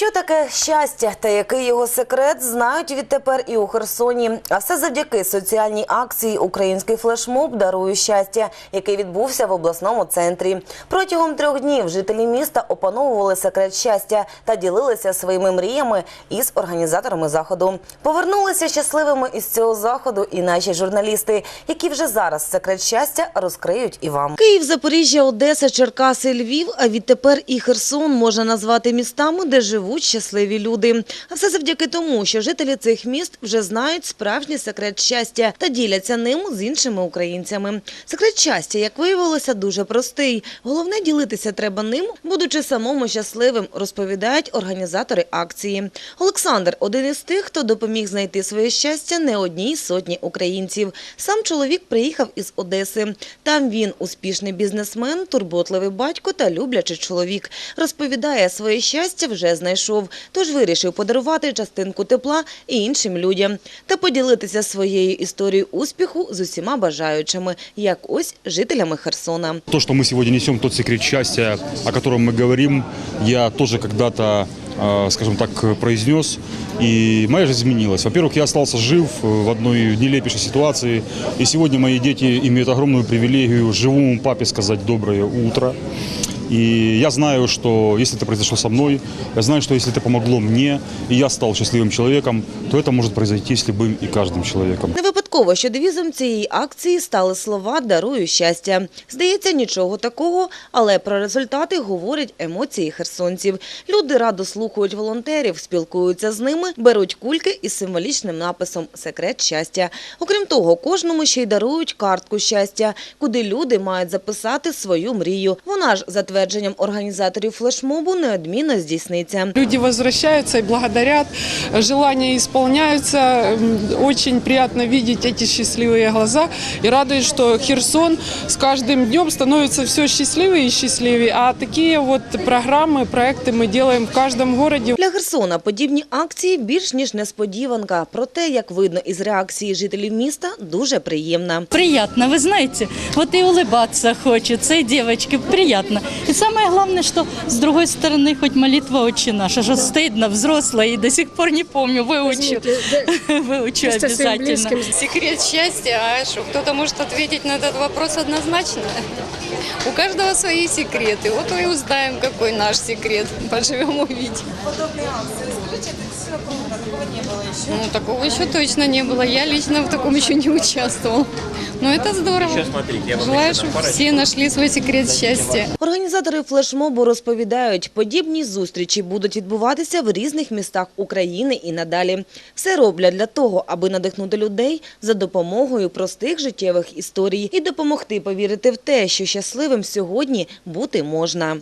Що таке щастя та який його секрет, знають відтепер і у Херсоні. А все завдяки соціальній акції Український флешмоб дарує щастя, який відбувся в обласному центрі. Протягом трьох днів жителі міста опановували секрет щастя та ділилися своїми мріями із організаторами заходу. Повернулися щасливими із цього заходу і наші журналісти, які вже зараз секрет щастя розкриють і вам. Київ, Запоріжжя, Одеса, Черкаси, Львів, а відтепер і Херсон можна назвати містами, де живуть щасливі люди. А все завдяки тому, що жителі цих міст вже знають справжній секрет щастя та діляться ним з іншими українцями. Секрет щастя, як виявилося, дуже простий. Головне ділитися треба ним, будучи самому щасливим, розповідають організатори акції. Олександр один із тих, хто допоміг знайти своє щастя не одній сотні українців. Сам чоловік приїхав із Одеси. Там він успішний бізнесмен, турботливий батько та люблячий чоловік. Розповідає, своє щастя вже знайшов, тож вирішив подарувати частинку тепла і іншим людям та поділитися своєю історією успіху з усіма бажаючими, як ось жителями Херсона. То, что мы сегодня несем, тот секрет счастья, о котором мы говорим, я тоже когда-то, э, скажем так, произнес. И моя жизнь изменилась. Во-первых, я остался жив в одной нелепейшей ситуации. И сегодня мои дети имеют огромную привилегию живому папе сказать «доброе утро». И я знаю, что если это произошло со мной, я знаю, что если это помогло мне, и я стал счастливым человеком, то это может произойти с любым и каждым человеком. Не випадково, що девізом цієї акції стали слова «дарую щастя». Здається, нічого такого, але про результати говорять емоції херсонців. Люди радо слухають волонтерів, спілкуються з ними, беруть кульки із символічним написом «Секрет щастя». Окрім того, кожному ще й дарують картку щастя, куди люди мають записати свою мрію. Вона ж, за твердженням організаторів флешмобу, неодмінно здійсниться. Люди возвращаются и благодарят, желания исполняются. М, Очень приятно видеть эти счастливые глаза и радует, что Херсон с каждым днем становится все счастливее и счастливее. А такие вот программы, проекты мы делаем в каждом городе. Для Херсона подібні акції більш ніж несподіванка. Проте, як видно із реакції жителів міста, дуже приємна. Приятно, вы знаете, вот и улыбаться хочется, и девочки, приятно. И самое главное, что с другой стороны, хоть молитва «Отче наша», что стыдно, взрослая, и до сих пор не помню, выучу, выучу обязательно. Секрет счастья, а что, кто-то может ответить на этот вопрос однозначно. У каждого свои секреты. Вот и узнаем, какой наш секрет. Поживем, увидим. Ну, такого еще точно не было. Я лично в таком еще не участвовал. Но это здорово. Желаю, чтобы все нашли свой секрет счастья. Організатори флешмобу розповідають, подібні зустрічі будуть відбуватися в різних містах України і надалі. Все роблять для того, аби надихнути людей за допомогою простих життєвих історій і допомогти повірити в те, що щасливим сьогодні бути можна.